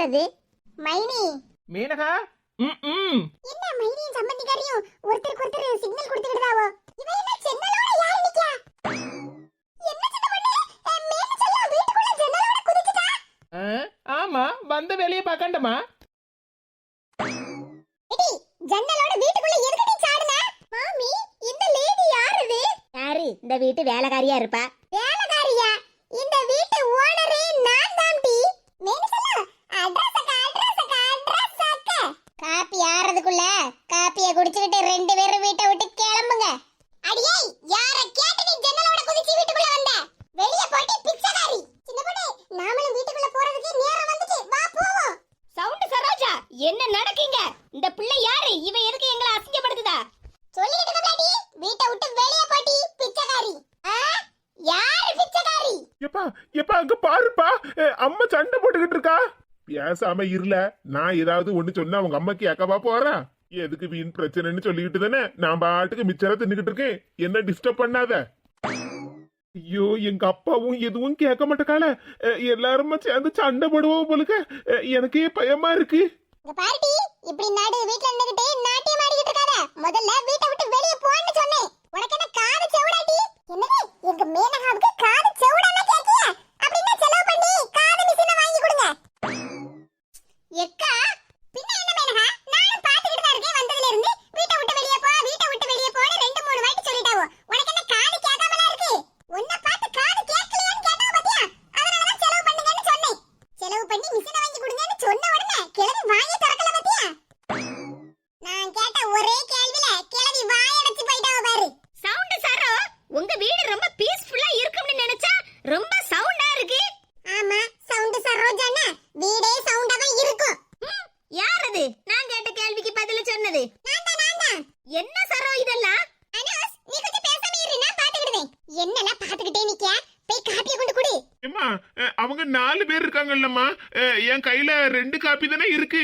பண்றது மைனி. மீனகா? ம் ம். என்ன மைனியும் சம்பந்திக்காரியும் ஒருத்தருக்கு ஒருத்தர் சிக்னல் கொடுத்துக்கிட்டாவோ இவன் என்ன சென்னலோட யார் நிக்கா? ஆமா வந்த வேலையை பார்க்கண்டமா எடி ஜன்னலோட வீட்டுக்குள்ள எதுக்கடி சாடுன? மாமி இந்த லேடி யார் இது? யாரு? இந்த வீட்டு வேலைக்காரியா இருப்பா. வேலைக்காரியா? இந்த வீட்டு ஓனரே நான் தான் டி மேனசலா அட்ரஸ் அக்கா அட்ரஸ் அக்கா அட்ரஸ் அக்கா காப்பி ஆறதுக்குள்ள காப்பிய குடிச்சிட்டு ரெண்டு பேரும் வீட்டு விட்டு கிளம்புங்க அடியே யார கேட்டு நீ ஜன்னலோட குதிச்சு வீட்டுக்குள்ள வந்த வெளிய போட்டி பிச்சைக்காரி சின்ன பொண்ணு நாமளும் வீட்டுக்குள்ள போறதுக்கு நேரம் வந்துச்சு வா போவோம் சவுண்ட் சரோஜா என்ன நடக்கீங்க இந்த பிள்ளை யாரு இவ எதுக்கு எங்களை அசிங்கப்படுத்துதா சொல்லிட்டு பாட்டி வீட்டை விட்டு வெளிய போட்டி பிச்சைக்காரி ஆ? யாரு பிச்சைக்காரி எப்பா எப்பா அங்க பாருப்பா அஹ், அம்மா சண்டை போட்டுக்கிட்டு இருக்கா பேசாம இருல நான் ஏதாவது ஒண்ணு சொன்னா அவங்க அம்மாக்கு ஏக்கவா போறா? எதுக்கு வீண் பிரச்சனைன்னு சொல்லிக்கிட்டு தானே? நான் பாட்டுக்கு மிச்சரா தின்னுக்கிட்டு இருக்கேன். என்ன டிஸ்டர்ப் பண்ணாத? ஐயோ எங்க அப்பாவும் எதுவும் கேட்க மாட்டேக்கால எல்லாருமே சேர்ந்து சண்டை போடுவோம் போலுக்க. எனக்கே பயமா இருக்கு. இங்க இப்படி நாடு வீட்ல நின்னுகிட்டு நாட்டியம் ஆடிக்கிட்டு இருக்காத. முதல்ல வீட்டை விட்டு வெளிய போன்னு சொன்னேன். உனக்கு என்ன காது என்னது? எங்க மேனகாவுக்கு காது எக்கா? பின்ன என்ன மேனகா? நானும் பாத்துக்கிட்டு தான் இருக்கேன். வந்ததுல இருந்து வீட்டை விட்டு வெளிய போ வீட்டை விட்டு வெளிய போன்னு ரெண்டு மூணு வாட்டி சொல்லிட்டாவோ. உனக்கு என்ன காது கேட்காமலா இருக்கு? உன்னை பார்த்து காது கேட்கலையான்னு கேட்டா பாத்தியா? அதனால தான் செலவு பண்ணுங்கன்னு சொன்னேன். செலவு பண்ணி மிஷினை வாங்கி கொடுங்கன்னு சொன்ன உடனே கிழவி வாங்கி திறக்கல பாத்தியா? நான் கேட்ட ஒரே கேள்வி கிழவி வாயடைச்சு போயிட்டாவ பாரு சவுண்ட் சரோ உங்க வீடு ரொம்ப பீஸ்ஃபுல்லா இருக்கும்னு நினைச்சா ரொம்ப சவுண்டா இருக்கு ஆமா சவுண்ட் சரோஜானா வீடே சவுண்டா தான் இருக்கும் ம், யார் அது நான் கேட்ட கேள்விக்கு பதில் சொன்னது நான் தான் நான் தான் என்ன சரோ இதெல்லாம் அனோஸ் நீ கொஞ்சம் பேசாம இரு நான் பாத்துக்கிடுவேன் என்னெல்லாம் பாத்துக்கிட்டே நிக்க போய் காப்பியை கொண்டு குடி ஏம்மா அஹ், அவங்க நாலு பேர் இருக்காங்கல்லம்மா அஹ், என் கையில ரெண்டு காப்பி தானே இருக்கு?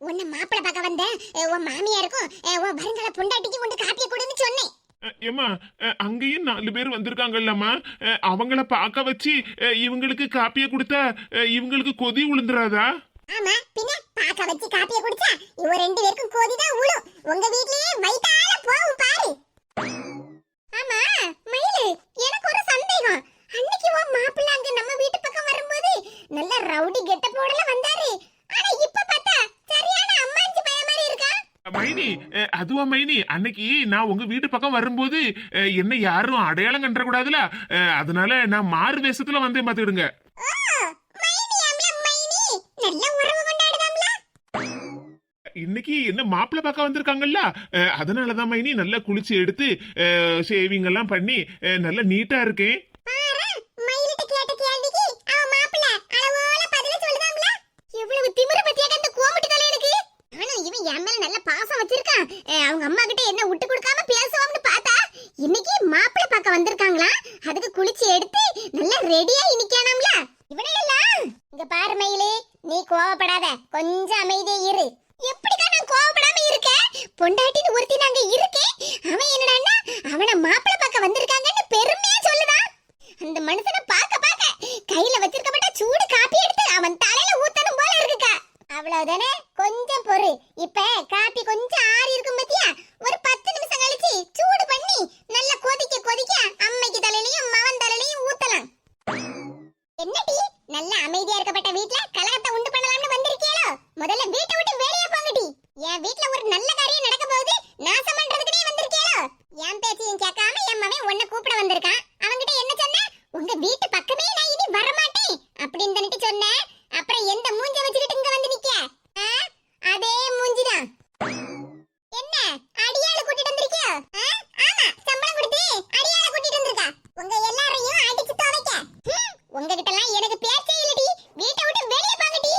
உன்னை மாப்பிளை பார்க்க வந்தேன். அஹ், உன் மாமியாருக்கும் உன் வருங்கால பொண்டாட்டிக்கு கொண்டு காப்பியை கொடுன்னு சொன்னேன். அஹ், அங்கேயும் நாலு பேர் வந்திருக்காங்கல்லம்மா. அவங்கள பார்க்க வச்சு இவங்களுக்கு காப்பியை கொடுத்தா இவங்களுக்கு கொதி விழுந்துராதா ஆமா பின்ன பாக்க வச்சு காப்பிய குடிச்சா இவ ரெண்டு பேருக்கும் கோதிதான் உழும். உங்க வீட்லயே வயித்தால போகும் பாரு. ஆமா மயிலு எனக்கு ஒரு சந்தேகம். அன்னைக்கு உன் மாப்பிள்ளை அங்க நம்ம வீட்டு பக்கம் வரும்போது நல்ல ரவுடி கெட்ட போடல வந்தாரு. ஆனா இப்ப பார்த்தா சரியான அம்மாஞ்சி பைய மாதிரி இருக்கா? மைனி அதுவா மைனி அன்னைக்கு நான் உங்க வீட்டு பக்கம் வரும்போது என்ன யாரும் அடையாளம் கண்டுற கூடாதுல? அதனால நான் மாறு வேஷத்துல வந்தேன் பாத்துக்கிடுங்க இன்னைக்கு என்ன மாப்பிள்ளை பார்க்க வந்திருக்காங்கல்ல? அதனாலதான் மைனி நல்லா குளிச்சு எடுத்து ஷேவிங் எல்லாம் பண்ணி நல்லா நீட்டா இருக்கேன் பாரு மயிலிட்ட கேட்ட கேள்விக்கு அவ மாப்பிள்ளை அளவோல பதில சொல்லுதாம்ல எவ்வளவு திமிரு பத்தியா அந்த கோமட்டி தலையனுக்கு ஆனா இவன் என் மேல நல்ல பாசம் வச்சிருக்கான் அஹ் அவங்க அம்மா கிட்ட என்ன விட்டு கொடுக்காம பேசுவோம்னு பார்த்தா இன்னைக்கு மாப்பிள்ளை பார்க்க வந்திருக்காங்களா? அதுக்கு குளிச்சு எடுத்து நல்லா ரெடியா நிக்கானாம்ல இவனே எல்லாம் இங்க பாரு மயிலு நீ கோவப்படாத. கொஞ்சம் அமைதியா இரு. எப்படிக்கா நான் கோவப்படாம இருக்கேன்? பொண்டாட்டி ஒருத்தி நாங்க இருக்கேன் அவன் என்னடான்னா அவன மாப்பிள்ளை பார்க்க வந்திருக்காங்கன்னு பெருமையா சொல்லுதான் அந்த மனுஷனை பார்க்க பார்க்க கையில வச்சிருக்கப்பட்ட சூடு காப்பி எடுத்து அவன் தலையில ஊத்தணும் போல இருக்குக்கா அவ்வளவுதானே கொஞ்சம் பொறு இப்ப காப்பி கொஞ்சம் ஆறி இருக்கும் பத்தியா ஒரு பத்து நிமிஷம் கழிச்சு சூடு பண்ணி நல்லா கொதிக்க கொதிக்க அம்மைக்கு தலையிலயும் மவன் தலையிலயும் ஊத்தலாம் என்னடி நல்ல அமைதியா இருக்கப்பட்ட வீட்ல கலகத்தை உண்டு பண்ணலாம்னு வந்திருக்கீங்களோ முதல்ல வீட்டை விட்டு வெளியே போங்கடி என் வீட்ல ஒரு நல்ல காரியம் நடக்க போகுது நாசம் பண்றதுக்குனே வந்திருக்கீங்களோ என் பேச்சையும் கேட்காம என் மவன் உன்னை இருக்கான் அவன்கிட்ட என்ன சொன்ன? உங்க வீட்டு பக்கமே நான் இனி வர மாட்டேன் அப்படின்னு தானே சொன்னேன் அப்புறம் எந்த மூஞ்ச வச்சுக்கிட்டு இங்க வந்து நிக்க? அதே மூஞ்சிதான். என்ன? அடியாள கூட்டிட்டு வந்திருக்கியோ? ஆமா சம்பளம் கொடுத்து அடியாள கூட்டிட்டு வந்திருக்கா. உங்க எல்லாரையும் அடிச்சு துவைக்க. உங்ககிட்ட எல்லாம் எனக்கு பேச்சே இல்லடி. வீட்டை விட்டு வெளிய போங்கடி.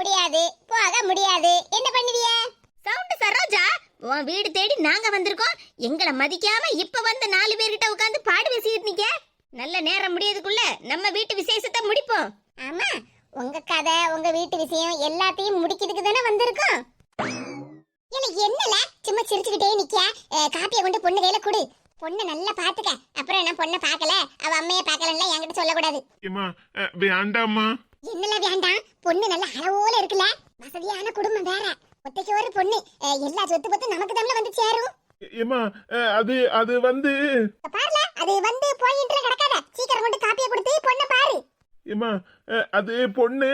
முடியாது. போக முடியாது. என்ன பண்ணுவிய? சவுண்ட் சரோஜா உன் வீடு தேடி நாங்க வந்திருக்கோம். எங்களை மதிக்காம இப்ப வந்து நாலு பேர்கிட்ட உட்காந்து பாடு பேசிட்டு நிக்க நேரம் முடியதுக்குள்ள நம்ம வீட்டு விசேஷத்தை முடிப்போம். ஆமா உங்க கதை உங்க வீட்டு விஷயம் எல்லாத்தையும் முடிக்கிறதுக்கு தானே வந்திருக்கோம். இல்ல என்னல? சும்மா சிரிச்சுக்கிட்டே நிக்க அஹ், காப்பியை கொண்டு பொண்ணு கையில கொடு. பொண்ணை நல்லா பாத்துக்க. அப்புறம் நான் பொண்ணை பார்க்கல? அவ அம்மைய பார்க்கலன்னா என்கிட்ட சொல்லக்கூடாது. அஹ், வேண்டாம்மா. என்னல வேண்டாம்? பொண்ணு நல்ல அளவோல இருக்குல்ல? வசதியான குடும்பம் வேற. ஒத்தைக்கு ஒரு பொண்ணு. எல்லா சொத்து பத்து நமக்கு தமிழ்ல வந்து சேரும். ஏமா அது அது வந்து பாருல அது வந்து போயிட்டு கிடக்காத. சீக்கிரம் கொண்டு காப்பியை கொடுத்து பொண்ணை பாரு. ஏமா அது பொண்ணு.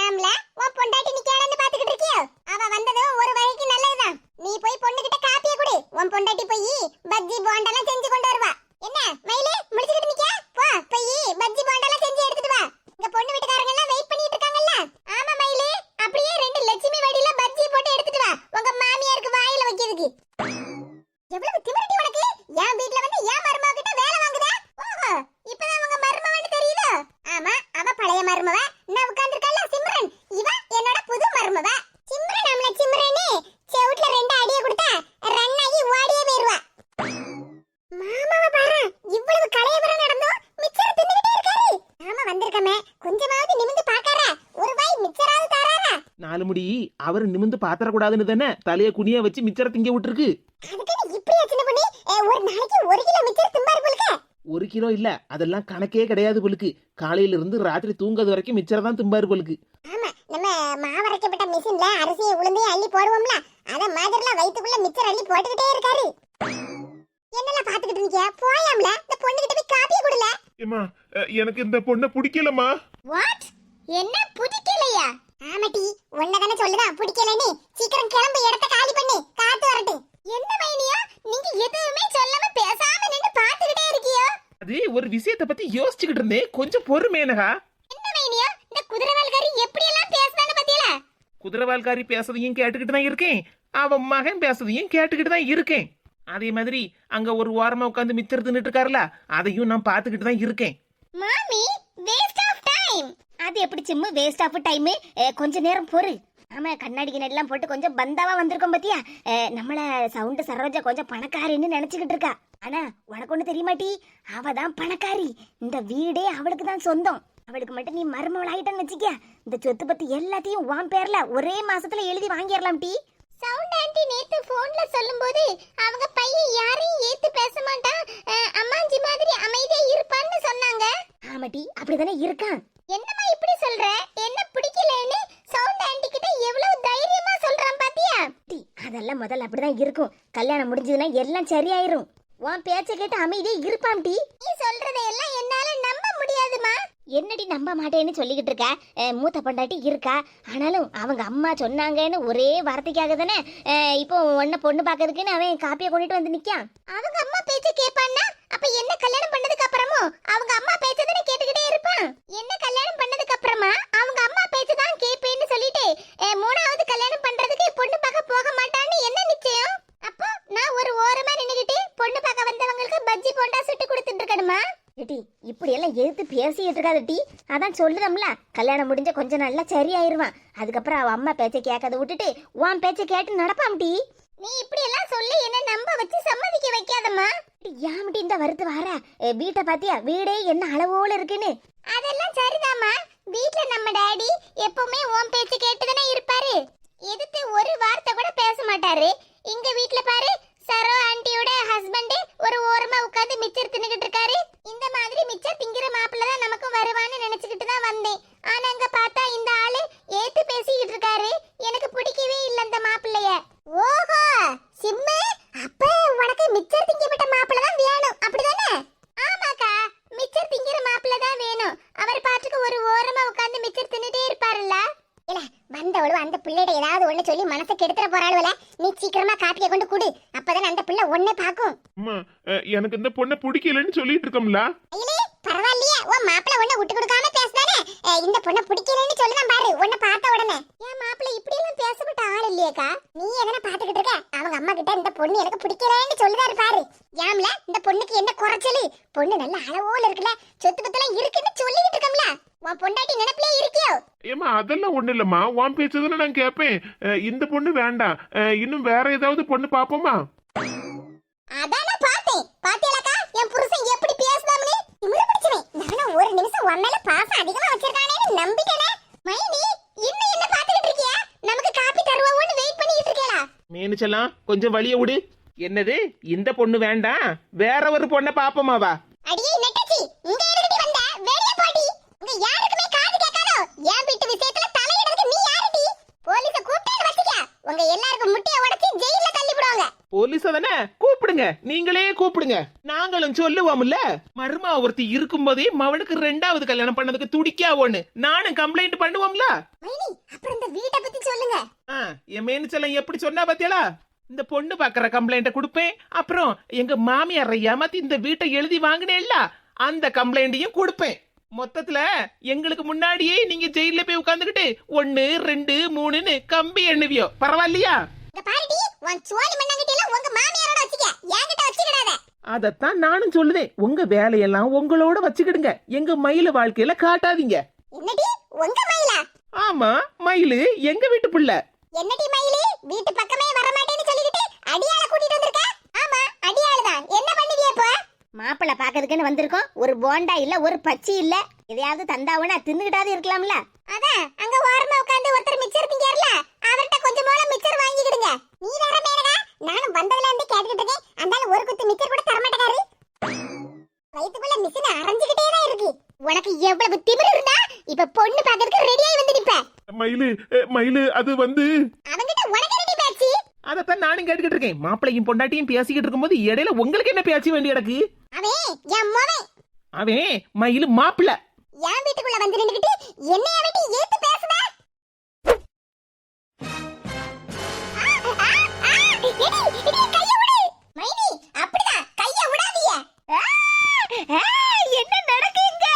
ஏம்ல உன் பொண்டாட்டி நிக்கலன்னு பாத்துக்கிட்டு இருக்கியோ? அவ வந்ததும் ஒரு வகைக்கு நல்லதுதான். நீ போய் பொண்ணு கிட்ட காப்பியை கொடு. உன் பொண்டாட்டி போய் பஜ்ஜி போண்டெல்லாம் செஞ்சு கொண்டு வருவா என்ன மயிலே முடிச்சுக்கிட்டு நிக்க போ போய் பஜ்ஜி போண்டெல்லாம் செஞ்சு எடுத்துட்டு வா இங்க பொண்ணு வீட்டுக்காரங்க எல்லாம் வெயிட் பண்ணிட்டு இருக்காங்கல்ல ஆமா மயிலே அப்படியே ரெண்டு லட்சுமி வடியில பஜ்ஜி போட்டு எடுத்துட்டு வா உங்க மாமியாருக்கு வாயில வைக்கிறதுக்கு எவ்வளவு திமிரடி உனக்கு என் வீட்ல வந்து என் மருமக கிட்ட வேலை வாங்குதா ஓஹோ இப்பதான் உங்க மருமவன்னு தெரியுதோ ஆமா அவ பழைய மருமவ நான் உட்கார்ந்திருக்கல சிம்ரன் இவ என்னோட புது மருமவ சிம்ரன் நம்மள சிம்ரனே செவுட்ல ரெண்டு அடிய கொடுத்தா ரன் ஆகி ஓடியே போயிருவா மாமாவ பாரு இவ்வளவு கலையபுரம் நடந்தும் மிச்சர் தின்னுகிட்டே இருக்காரு நாம வந்திருக்கமே கொஞ்சமாவது நிமிந்து பாக்கார ஒரு வாய் மிச்சராவது தாராரா நாலு முடி அவர் நிமிந்து பாத்திரக்கூடாதுன்னு தானே தலையை குனிய வச்சு மிச்சரை திங்க விட்டுருக்கு. ஒரு கிலோ மிச்சர் திம்பாரு போலுக்க. ஒரு கிலோ இல்ல அதெல்லாம் கணக்கே கிடையாது பொழுக்கு காலையில இருந்து ராத்திரி தூங்கிறது வரைக்கும் மிச்சரை தான் திம்பாரு பொழுக்கு ஆமா நம்ம மாவரைக்கப்பட்ட மிஷின்ல அரிசியை உளுந்தையும் அள்ளி போடுவோம்ல அத மாதிரிலாம் வயித்துக்குள்ள மிச்சர் அள்ளி போட்டுக்கிட்டே இருக்காரு. என்னெல்லாம் பாத்துக்கிட்டு இருக்கியா? போயாம்ல இந்த பொண்ணுகிட்ட போய் காப்பிய குடுல. ஏமா எனக்கு இந்த பொண்ணை பிடிக்கலமா வாட் என்ன பிடிக்கலையா? ஆமாட்டி உன்னதானே சொல்லுதான் பிடிக்கலன்னு சீக்கிரம் கிளம்பு இடத்த காலி பண்ணி காத்து வரட்டும். என்ன மைனியா? நீங்க எதுவுமே சொல்லாம பேசாம நின்னு பாத்துக்கிட்டே இருக்கியோ? அது ஒரு விஷயத்தை பத்தி யோசிச்சுக்கிட்டு இருந்தேன். கொஞ்சம் பொறுமேனகா என்ன மைனியா? இந்த குதிரைவால்காரி எப்படி எல்லாம் பேசுதான்னு பாத்தியல? குதிரவால்காரி பேசுறதையும் கேட்டுக்கிட்டு தான் இருக்கேன். அவன் மகன் பேசுறதையும் கேட்டுக்கிட்டு தான் இருக்கேன். அதே மாதிரி அங்க ஒரு ஓரமா உட்காந்து மிச்சர் தின்னுட்டு இருக்காருல அதையும் நான் பார்த்துக்கிட்டு தான் இருக்கேன். மாமி வேஸ்ட் அது எப்படி சிம்மு? வேஸ்ட் ஆஃப் டைம் கொஞ்ச நேரம் பொறு. ஆமா கண்ணாடி கிண்ணெல்லாம் போட்டு கொஞ்சம் பந்தாவா வந்திருக்கோம் பாத்தியா? அஹ், நம்மள சவுண்டு சரோஜா கொஞ்சம் பணக்காரின்னு நினைச்சுக்கிட்டு இருக்கா. ஆனா உனக்கு ஒண்ணு தெரியுமாட்டி அவ தான் பணக்காரி. இந்த வீடே அவளுக்கு தான் சொந்தம். அவளுக்கு மட்டும் நீ மருமவள் வச்சுக்க. இந்த சொத்து பத்தி எல்லாத்தையும் உன் பேர்ல ஒரே மாசத்துல எழுதி வாங்கிடலாம் டி. சவுண்ட் ஆண்டி நேத்து போன்ல சொல்லும்போது அவங்க பையன் யாரையும் ஏத்து பேச மாட்டான். அம்மாஞ்சி மாதிரி அமைதியா இருப்பான்னு சொன்னாங்க. ஆமாட்டி அப்படிதானே இருக்கான். என்னம்மா இப்படி சொல்ற? என்ன பிடிக்கலன்னு சவுண்ட் ஆண்டி கிட்ட எவ்வளவு தைரியமா சொல்றான் பாத்தியா? டி அதெல்லாம் முதல்ல அப்படிதான் இருக்கும். கல்யாணம் முடிஞ்சதுன்னா எல்லாம் சரியாயிரும். உன் பேச்ச கேட்டு அமைதியே இருப்பான் டி. நீ சொல்றதையெல்லாம் என்னால நம்ப முடியாதுமா என்னடி நம்ப மாட்டேன்னு சொல்லிக்கிட்டு இருக்க? மூத்த பொண்டாட்டி இருக்கா? ஆனாலும் அவங்க அம்மா சொன்னாங்கன்னு ஒரே வார்த்தைக்காக தானே இப்போ உன்னை பொண்ணு பார்க்கறதுக்குன்னு அவன் காப்பியை கொண்டுட்டு வந்து நிக்கான் அவங்க அம்மா பேச்ச கேட்பான்னா அப்ப என்ன கல்யாணம் பண்ணதுக்கு அவங்க அம்மா பேச்ச தானே கேட்டுக்கிட்டே இருப்பான். என்ன கல்யாணம் பண்ணதுக்கு அப்புறமா அவங்க அம்மா பேச்ச தான் கேட்பேன்னு சொல்லிட்டு மூணாவது கல்யாணம் பண்றதுக்கு பொண்ணு பார்க்க போக மாட்டான்னு என்ன நிச்சயம்? அப்போ நான் ஒரு ஓரமா நின்னுகிட்டு பொண்ணு பார்க்க வந்தவங்களுக்கு பஜ்ஜி போண்டா சுட்டு கொடுத்துட்டு இருக்கணுமா? ஏட்டி இப்படி எல்லாம் எதிர்த்து பேசிக்கிட்டு இருக்காத டி. அதான் சொல்லுதம்ல கல்யாணம் முடிஞ்ச கொஞ்ச நாள்ல சரியாயிருவான். அதுக்கப்புறம் அவ அம்மா பேச்சை கேட்கறத விட்டுட்டு உன் பேச்சை கேட்டு நடப்பாம் டி. நீ இப்படி எல்லாம் சொல்லி என்ன நம்ப வச்சு சம்மதிக்க வைக்காதம்மா. ஏமிட்டி இந்த வருத்து வர? வீட்டை பாத்தியா? வீடே என்ன அளவோல இருக்குன்னு? அதெல்லாம் சரிதாம்மா. வீட்ல நம்ம டாடி எப்பவுமே ஓம் பேச்சு கேட்டுதானே இருப்பாரு. எதிர்த்து ஒரு வார்த்தை கூட பேச மாட்டாரு. இங்க வீட்ல பாரு சரோ ஆண்டியோட ஹஸ்பண்ட் ஒரு ஓரமா உட்கார்ந்து மிச்சர் தின்னுகிட்டு இருக்காரு. இந்த மாதிரி மிச்சர் திங்கிற மாப்பிள்ள தான் நமக்கும் வருவான்னு நினைச்சுக்கிட்டு தான் வந்தேன். ஆனா அங்க பார்த்தா இந்த ஆளு ஏத்து பேசிக்கிட்டு இருக்காரு. எனக்கு பிடிக்கவே இல்ல அந்த மாப்பிள்ளைய. ஓஹோ சிம்மு. அப்ப உனக்கு மிச்சர் திங்கப்பட்ட மாப்பிள்ள தான் வேணும். அப்படிதானே? ஆமாக்கா மிச்சர் திங்கிற மாப்பிள்ள தான் வேணும். அவர் பாட்டுக்கு ஒரு ஓரமா உட்கார்ந்து மிச்சர் தின்னுட்டே இருப்பாருல்ல. இல்ல வந்தவளவு அந்த பிள்ளைகிட்ட ஏதாவது ஒண்ணு சொல்லி மனசை கெடுத்துற போறாளுவல. நீ சீக்கிரமா காப்பியை கொண்டு குடு. அப்பதான் அந்த பிள்ளை ஒன்னே பாக்கும் எனக்கு இந்த பொண்ணை பிடிக்கலன்னு சொல்லிட்டு இருக்கோம்ல. பரவாயில்லையே உன் மாப்பிள்ள ஒண்ணு விட்டு கொடுக்காம அஹ், இந்த பொண்ணை பிடிக்கலன்னு சொல்லுதான் பாரு உன்னை பார்த்த உடனே. ஏன் மாப்பிள்ள இப்படி எல்லாம் பேசப்பட்ட ஆள் இல்லையேக்கா? நீ எதனா பாத்துக்கிட்டு இருக்க? அவங்க அம்மா கிட்ட இந்த பொண்ணு எனக்கு பிடிக்கலன்னு சொல்லுதாரு பாரு. ஏம்ல இந்த பொண்ணுக்கு என்ன குறைச்சலு? பொண்ணு நல்ல அளவோல இருக்குல்ல சொத்து பத்தெல்லாம் இருக்குன்னு சொல்லிக்கிட்டு இருக்கோம்ல. உன் பொண்டாட்டி நினைப்பிலே இருக்கியோ? ஏமா அதெல்லாம் ஒண்ணு இல்லம்மா. உன் பேச்சு நான் கேட்பேன் இந்த பொண்ணு வேண்டாம். இன்னும் வேற ஏதாவது பொண்ணு பாப்போமா ஒரு நிமிஷம் உன் மேல பாசம் அதிகமா வச்சிருக்கானேன்னு நம்பிட்டேனே. மைனி இன்னும் என்ன பாத்துக்கிட்டு இருக்கியா? நமக்கு காப்பி தருவாவோன்னு வெயிட் பண்ணிட்டு இருக்கேளா? மேனுச்சலாம் கொஞ்சம் வழிய விடு. என்னது? இந்த பொண்ணு வேண்டாம் வேற ஒரு பொண்ணை பாப்போமாவா? அடியே நெட்டச்சி இங்க எதுக்கு வந்த? வெளிய போடி. இங்க யாருக்குமே காது கேட்காதோ? என் வீட்டு விஷயத்துல தலையிடறதுக்கு நீ யாருடி? போலீஸ கூப்பிட்டு வச்சிக்க. உங்க எல்லாருக்கும் முட்டிய உடைச்சு சொல்லிசா தானே கூப்பிடுங்க. நீங்களே கூப்பிடுங்க. நாங்களும் சொல்லுவோம்ல. மருமா ஒருத்தி இருக்கும்போதே மவனுக்கு ரெண்டாவது கல்யாணம் பண்ணதுக்கு துடிக்கா ஒண்ணு நானும் கம்ப்ளைண்ட் பண்ணுவோம்ல. அப்புறம் இந்த வீட்டை பத்தி சொல்லுங்க. என் மேனிச்சலம் எப்படி சொன்னா பாத்தியாளா? இந்த பொண்ணு பாக்குற கம்ப்ளைண்ட கொடுப்பேன். அப்புறம் எங்க மாமியார் ஏமாத்தி இந்த வீட்டை எழுதி வாங்கினேல்ல அந்த கம்ப்ளைண்டையும் கொடுப்பேன். மொத்தத்துல எங்களுக்கு முன்னாடியே நீங்க ஜெயில போய் உட்காந்துக்கிட்டு ஒன்னு ரெண்டு மூணுன்னு கம்பி எண்ணுவியோ. பரவாயில்லையா? உன் சோழி மண்ணாங்கிட்ட எல்லாம் உங்க மாமியாரோட வச்சுக்க. என்கிட்ட வச்சுக்கிடாத. அதத்தான் நானும் சொல்லுதேன். உங்க வேலையெல்லாம் உங்களோட வச்சுக்கிடுங்க. எங்க மயில வாழ்க்கையில காட்டாதீங்க. என்னடி? உங்க மயிலா? ஆமா மயிலு எங்க வீட்டு புள்ள? என்னடி மயிலு? வீட்டு பக்கமே வர மாட்டேன்னு சொல்லிக்கிட்டு அடியாள கூட்டிட்டு வந்திருக்க ஆமா அடியாளு தான் என்ன பண்ணுவிய இப்போ மாப்பிள்ளை பாக்கிறதுக்குன்னு வந்திருக்கோம். ஒரு போண்டா இல்ல ஒரு பச்சி இல்ல. எதையாவது தந்தாவுனா தின்னுகிட்டாவது இருக்கலாம்ல. அதான் அங்க ஓரமா உட்கார்ந்து ஒருத்தர் மிச்சர் திங்கார்ல அவர்ட்ட கொஞ்சம் போல மிச்சர் வாங்கிக்கிடுங்க. நீ வேற மேனகா? நானும் வந்ததுல இருந்து கேட்டுக்கிட்டு இருக்கேன். அந்தால ஒரு குத்து மிச்சர் கூட தர மாட்டேங்காரு வயித்துக்குள்ள மிஷின் அரைஞ்சுக்கிட்டே தான் இருக்கு. உனக்கு எவ்வளவு திமிரு இருந்தா இப்ப பொண்ணு பாக்கிறதுக்கு ரெடியாகி வந்து நிப்ப. மயிலு மயிலு அது வந்து? அவங்கிட்ட உனக்கு ரெடி பேச்சு? அதத்தான் நானும் கேட்டுக்கிட்டு இருக்கேன். மாப்பிள்ளையும் பொண்டாட்டியும் பேசிக்கிட்டு இருக்கும்போது இடையில உங்களுக்கு என்ன பேச்சு வேண்டி கிடக்கு? அவன் என் மோவன் அவன் மயிலு மாப்பிள்ள என் வீட்டுக்குள்ள வந்து நின்னுக்கிட்டு என்னைய விட்டு ஏத்து விடாதீங்க. என்ன நடக்குங்க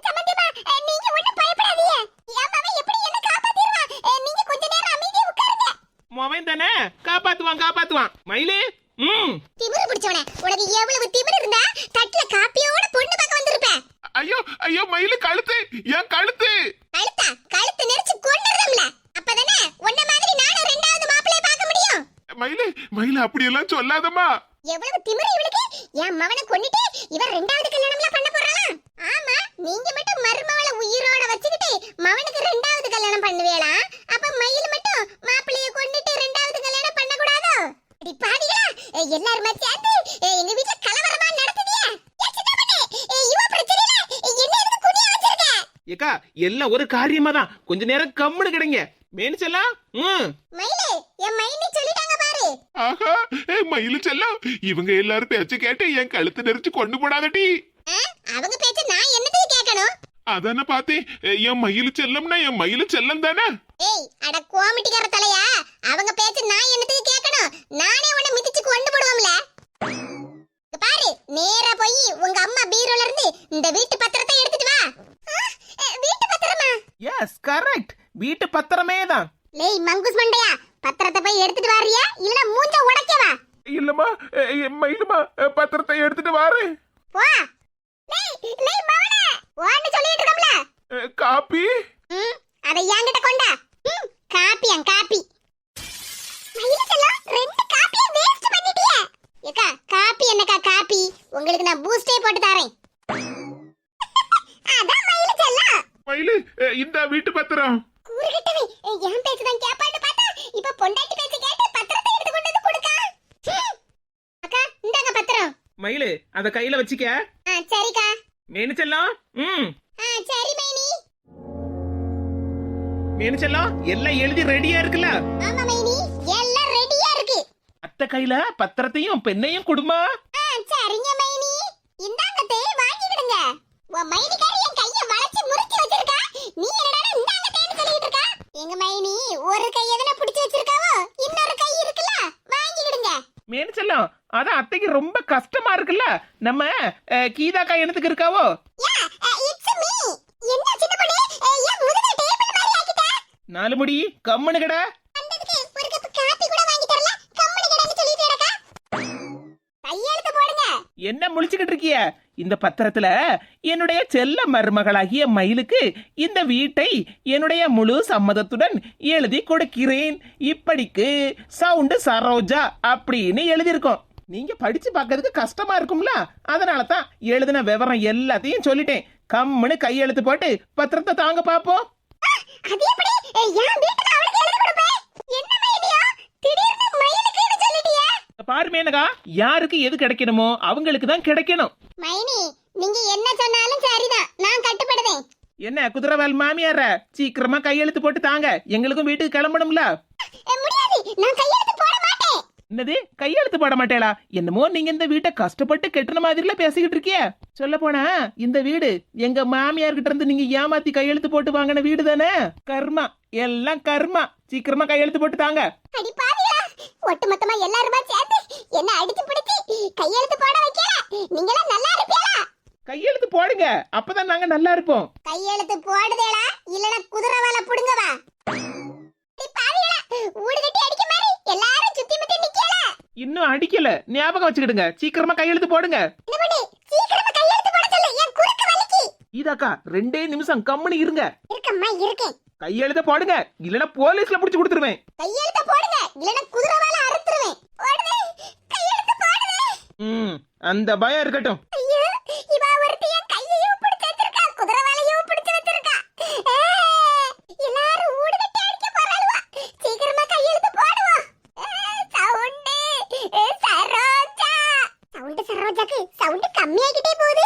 சம்பந்தியம்மா, அஹ், நீங்க ஒண்ணும் பயப்படாதீங்க. என் மகன் எப்படி என்ன காப்பாத்திருவான். அஹ், நீங்க கொஞ்ச நேரம் அமைதியா உட்காருங்க. மவன் தானே காப்பாத்துவான் காப்பாத்துவான் மயிலு ம். திமிரு பிடிச்சவனே, உனக்கு எவ்வளவு திமிரு இருந்தா தட்டுல காப்பியோட பொண்ணு பார்க்க வந்திருப்ப. ஐயோ ஐயோ மயிலு கழுத்து. என் கழுத்து. கழுத்தா, கழுத்து நெரிச்சு கொன்னுடுறோம்ல. அப்பதானே உன்ன மாதிரி நானும் ரெண்டாவது மாப்பிள்ளைய பார்க்க முடியும். மயிலு மயிலு அப்படியெல்லாம் சொல்லாதம்மா. எவ்வளவு திமிரு இவளுக்கு? என் மவனை கொன்னுட்டு இவர் ரெண்டாவது கல்யாணம்லாம் பண்ண போறாளாம் ஆமா நீங்க மட்டும் மருமவளை உயிரோட வச்சுக்கிட்டு மவனுக்கு ரெண்டாவது கல்யாணம் பண்ணுவீங்களா அப்ப மயில் மட்டும் மாப்பிள்ளைய கொன்னுட்டு ரெண்டாவது கல்யாணம் பண்ண கூடாதோ அடி பாவிகளா ஏய், எல்லாருமே சேர்ந்து எங்க வீட்ல கலவரமா நடத்துதியே இவ பிரச்சனையில என்ன எதுக்கு வச்சிருக்க? ஏக்கா எல்லாம் ஒரு காரியமா தான் கொஞ்ச நேரம் கம்முன்னு கிடைங்க. மேனிச்செல்லாம் ம். மயிலே என் மைனி சொல்லிட்டாங்க பாரு. ஆஹா ஏய், மயிலு செல்லம் இவங்க எல்லாரும் பேச்சு கேட்டு என் கழுத்து நெரிச்சு கொண்டு போடாதடி. ஆ, அவங்க பேச்ச நான் என்னத்துக்கு கேட்கணும் அதானே பார்த்தேன் ஏய், என் மயிலு செல்லம்னா என் மயிலு செல்லம் தானே? ஏய் அட கோமிட்டிக்கார தலையா? அவங்க பேச்சு நான் என்னத்துக்கு கேட்கணும். நானே உன்னை மிதிச்சு கொண்டு போடுவோம்ல. இங்க பாரு நேரா போய் உங்க அம்மா பீரோல இருந்து இந்த வீட்டு பத்திரத்தை எடுத்துட்டு வா. வீட்டு பத்திரமா? எஸ் கரெக்ட் வீட்டு பத்திரமே தான். லேய் மங்குஸ் மண்டையா? பத்திரத்தை போய் எடுத்துட்டு வாரியா இல்ல மூஞ்ச உடைக்கவா இல்லம்மா அஹ், பத்திரத்தை எடுத்துட்டு வாரேன். போ. லேய் லேய் மவனே ஓன்னு சொல்லிட்டு இருக்கோம்ல அஹ், காப்பி? ம் அதை என்கிட்ட கொண்டா. ம் காப்பி மயில செல்லம் ரெண்டு காப்பியை வேஸ்ட் பண்ணிட்டியே. ஏக்கா காப்பி என்னக்கா காப்பி? உங்களுக்கு நான் பூஸ்டே போட்டு தரேன். அதான் மயில செல்லம் மயிலு இந்த வீட்டு பத்திரம். கூறுகிட்டவே என் பேச்சு தான் கேப்பான்னு பார்த்தா இப்ப பொண்டாட்டி பேச்சு கேட்டு பத்திரத்தை எடுத்து கொண்டு வந்து கொடுக்கா. அக்கா இந்தாங்க பத்திரம். மயிலு அத கையில வச்சுக்க. ஆ சரிக்கா. மேனிச்செல்லாம் ம். மேனிச்செல்லாம் எல்லாம் எழுதி ரெடியா இருக்குல்ல? ஆமா மைனி. எல்லாம் ரெடியா இருக்கு. அத்தை கையில பத்திரத்தையும் பெண்ணையும் கொடுமா? ஆ, சரிங்க மைனி. இந்தாங்க தே வாங்கிடுங்க உன் மைனிக்காரி என் கைய வளைச்சு முறுக்கி வச்சிருக்கா. நீ என்னடா இந்தாங்க தேன்னு சொல்லிட்டு இருக்கா? எங்க மைனி ஒரு கை எதனா பிடிச்சு வச்சிருக்காவோ இன்னொரு கை இருக்குல்ல? வாங்கிடுங்க மேனிச்செல்லாம் அதான் அத்தைக்கு ரொம்ப கஷ்டமா இருக்குல்ல? நம்ம அஹ், கீதாக்கா என்னத்துக்கு இருக்காவோ? யா இட்ஸ் மீ என்ன சின்ன பொண்ணு? அஹ், ஏன் முதுக நாலு முடி கடை. கம்மனு என்ன முழிச்சுக்கிட்டு இருக்கிய? இந்த பத்திரத்துல என்னுடைய செல்ல மருமகளாகிய மயிலுக்கு இந்த வீட்டை என்னுடைய முழு சம்மதத்துடன் எழுதி கொடுக்கிறேன். இப்படிக்கு சவுண்டு சரோஜா அப்படின்னு எழுதியிருக்கோம். நீங்க படிச்சு பார்க்கறதுக்கு கஷ்டமா இருக்கும்ல? அதனால தான் எழுதின விவரம் எல்லாத்தையும் சொல்லிட்டேன். கம்முன்னு கையெழுத்து போட்டு பத்திரத்தை தாங்க பாப்போம் அது எப்படி? அஹ், என் வீட்டுக்கு அவளுக்கு எழுதி கொடுப்பேன். என்ன மைனியா திடீர்னு மயிலுக்குன்னு சொல்லிட்டியே. பாரு மேனகா யாருக்கு எது கிடைக்கணுமோ அவங்களுக்கு தான் கிடைக்கணும். மைனி நீங்க என்ன சொன்னாலும் சரிதான். நான் கட்டுப்படுவேன் என்ன குதிரவால் மாமியார? சீக்கிரமா கையெழுத்து போட்டு தாங்க. எங்களுக்கும் வீட்டுக்கு கிளம்பணும்ல. முடியாது. நான் கையெழுத்து என்னது? கையெழுத்து போட மாட்டேளா? என்னமோ நீங்க இந்த வீட்டை கஷ்டப்பட்டு கெட்டுன மாதிரில பேசிக்கிட்டு இருக்கிய. சொல்ல போனா இந்த வீடு எங்க மாமியார் கிட்ட இருந்து நீங்க ஏமாத்தி கையெழுத்து போட்டு வாங்கின வீடு தானே? கர்மா. எல்லாம் கர்மா. சீக்கிரமா கையெழுத்து போட்டு தாங்க. ஒட்டுமொத்தமா எல்லாருமா சேர்ந்து என்ன அடிச்சு பிடிச்சி கையெழுத்து போட வைக்கல? நீங்களாம் நல்லா இருப்பீங்களா கையெழுத்து போடுங்க. அப்பதான் நாங்க நல்லா இருப்போம். கையெழுத்து போடுதேடா இல்லனா குதிரை வேலை புடுங்கவா? பாவிகளா. ஊடு கட்டி அடிக்க மாதிரி எல்லாரும் சுத்தி முத்தி இன்னும் அடிக்கல. ஞாபகம் வச்சுக்கிடுங்க. சீக்கிரமா கையெழுத்து போடுங்க. இதாக்கா ரெண்டே நிமிஷம் கம்முனு இருங்க. கையெழுத்த போடுங்க. இல்லனா போலீஸ்ல புடிச்சு கொடுத்துருவேன். கையெழுத்து போடுங்க. இல்லனா குதிரை வேலை அறுத்துருவேன் ம் அந்த பயம் இருக்கட்டும் ஐயோ இவ ஒருத்தி என் கையையும் பிடிச்சு வச்சிருக்கா குதிரை வேலையும் பிடிச்சு வச்சிருக்கா ஏ, எல்லாரும் ஊடு கட்டி அடிக்க போறாளுவா சீக்கிரமா கையெழுத்து போடுவோம் சவுண்டு சரோஜா சவுண்டு சரோஜாக்கு சவுண்டு கம்மியாகிட்டே போகுது.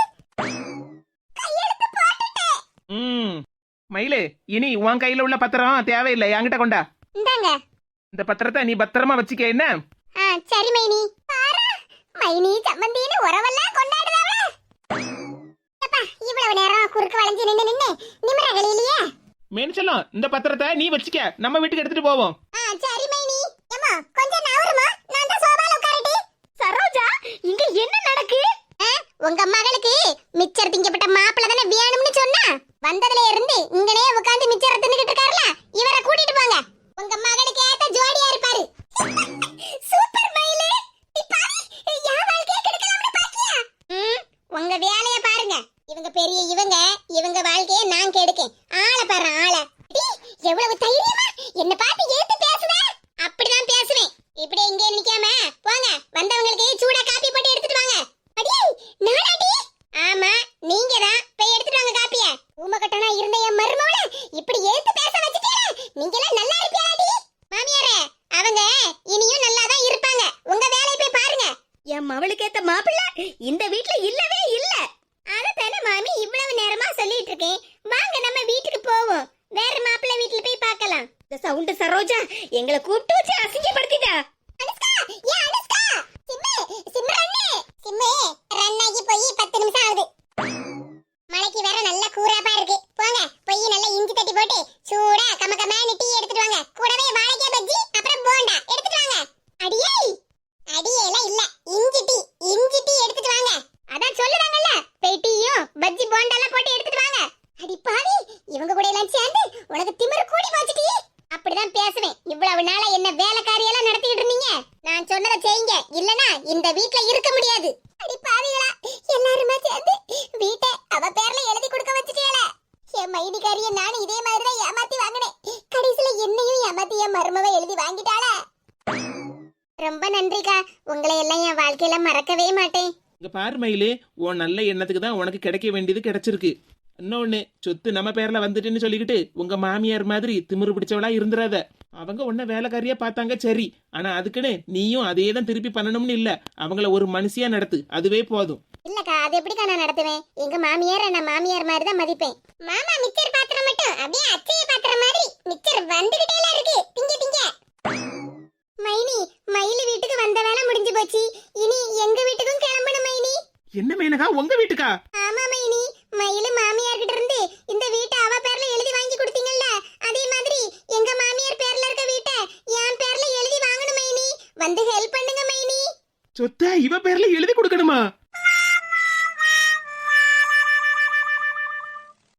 கையெழுத்து போட்டுட்டேன். ம். மயிலு இனி உன் கையில உள்ள பத்திரம் தேவையில்லை. என்கிட்ட கொண்டா. இந்தாங்க. இந்த பத்திரத்தை நீ பத்திரமா வச்சுக்க என்ன? ஆ சரி மைனி. பாரு. மைனி சம்மந்தின்னு உறவெல்லாம் கொண்டாடுதாவல அப்பா இவ்வளவு நேரம் குறுக்கு வளைஞ்சு நின்னு நின்னு நிமிரகளிலேயே மேனிச்சலாம் இந்த பத்திரத்தை நீ வச்சுக்க. நம்ம வீட்டுக்கு எடுத்துட்டு போவோம். ஆ சரி மைனி. ஏம்மா கொஞ்சம் நவருமா நான் தான் சோபால உட்காரடி சரோஜா இங்க என்ன நடக்கு ஆ, உங்க மகளுக்கு மிச்சர் திங்கப்பட்ட மாப்பிள்ள தானே வேணும்னு சொன்னா? வந்ததுல இருந்து இங்கனே உட்காந்து மிச்சர் தின்னுகிட்டு இருக்காருல? இவரை கூட்டிட்டு போங்க. உங்க மகளுக்கு ஏத்த ஜோடியா இருப்பாரு சூப்பர் மயிலு நீ பாரு என் வாழ்க்கைய கெடுக்கலாம்னு பாக்கியா ம் உங்க வேலைய பாருங்க இவங்க பெரிய இவங்க இவங்க வாழ்க்கைய நான் கெடுக்கேன் ஆள பாரு ஆள டேய், எவ்வளவு தைரியமா என்ன பார்த்து ஏத்து பேசுற அப்படிதான் பேசுவேன் இப்படி இங்கே நிக்காம போங்க வந்தவங்களுக்கு சூடா காப்பி போட்டு எடுத்துட்டு வாங்க அடியே நானாடி ஆமா நீங்க தான் போய் எடுத்துட்டு வாங்க காப்பிய ஊமக்கட்டனா இருந்த என் மருமவள இப்படி ஏத்து பேச வச்சுட்டீங்க நீங்க எல்லாம் நல்லா இருப்பியாடி மாமியாரே அவங்க இனியும் நல்லா தான் இருப்பாங்க உங்க வேலையை போய் பாருங்க என் மவளுக்கு ஏத்த மாப்பிள்ள இந்த வீட்ல இல்லவே இல்ல அதத்தானே மாமி இவ்வளவு நேரமா சொல்லிட்டு இருக்கேன் வாங்க நம்ம வீட்டுக்கு போவோம் வேற மாப்பிள்ளை வீட்டுல போய் பார்க்கலாம் இந்த சவுண்டு சரோஜா எங்களை கூப்பிட்டு வச்சு அசிங்கப்படுத்திட்டா அனுஷ்கா ஏ அனுஷ்கா சிம்மு சிம்ரன்னு சிம்மு ரன் ஆகி போய் பத்து நிமிஷம் ஆகுது மலைக்கு வேற நல்ல கூறாப்பா இருக்கு போங்க போய் நல்லா இஞ்சி தட்டி போட்டு சூடா கம கமன்னு டீ எடுத்துட்டு வாங்க கூடவே வாழைக்காய் பஜ்ஜி அப்புறம் போண்டா எடுத்துட்டு வாங்க அடியே அடியே எல்லாம் இல்ல இஞ்சி டீ இஞ்சி டீ எடுத்துட்டு வாங்க அதான் சொல்லுவாங்கல்ல போய் டீயும் பஜ்ஜி போண்டாலாம் போட்டு எடுத்துட்டு வாங்க அடி பாவி இவங்க கூட எல்லாம் சேர்ந்து உனக்கு திமிரு கூடி போச்சுடி அப்படிதான் பேசுவேன் இவ்வளவு நாளா என்ன வேலைக்காரியெல்லாம் நடத்திட்டு இருந்தீங்க? நான் சொன்னதை செய்யுங்க. இல்லனா இந்த வீட்ல இருக்க முடியாது அடி பாவிகளா எல்லாருமே சேர்ந்து வீட்டை அவ பேர்ல எழுதி கொடுக்க வச்சுட்டேல என் மைனிகாரிய நானும் இதே மாதிரி தான் ஏமாத்தி வாங்கினேன் கடைசியில என்னையும் ஏமாத்தி என் மருமவ எழுதி வாங்கிட்டாள ரொம்ப நன்றிக்கா உங்களை எல்லாம் என் வாழ்க்கையில மறக்கவே மாட்டேன் உண்மையிலே உன் நல்ல எண்ணத்துக்கு தான் உனக்கு கிடைக்க வேண்டியது கிடைச்சிருக்கு. இன்னொன்னு சொத்து நம்ம பேர்ல வந்துட்டுன்னு சொல்லிக்கிட்டு உங்க மாமியார் மாதிரி திமிரு பிடிச்சவளா இருந்துராத அவங்க உன்ன வேலைக்காரியா பார்த்தாங்க சரி. ஆனா அதுக்குன்னு நீயும் அதே தான் திருப்பி பண்ணணும்னு இல்ல. அவங்கள ஒரு மனுஷியா நடத்து. அதுவே போதும். இல்லக்கா அது எப்படிக்கா நான் நடத்துவேன்? எங்க மாமியார் நான் மாமியார் மாதிரி தான் மதிப்பேன். மாமா மிச்சர் பாத்திரம் மட்டும். அப்படியே அச்சைய பாத்திரம் மாதிரி. மிச்சர் வந்துகிட்டே இருக்கு. திங்க திங்க. மைனி மயில் வீட்டுக்கு வந்த வேலை முடிஞ்சு போச்சு. இனி எங்க வீட்டுக்கும் கிளம்பணும். என்ன மேனகா உங்க வீட்டுக்கா? ஆமா மைனி. மயிலு மாமியார் கிட்ட இருந்து இந்த வீட்டை அவ பேர்ல எழுதி வாங்கி கொடுத்தீங்கல்ல? அதே மாதிரி எங்க மாமியார் பேர்ல இருக்க வீட்டை என் பேர்ல எழுதி வாங்கணும் மைனி. வந்து ஹெல்ப் பண்ணுங்க மைனி. சொத்த இவ பேர்ல எழுதி கொடுக்கணுமா?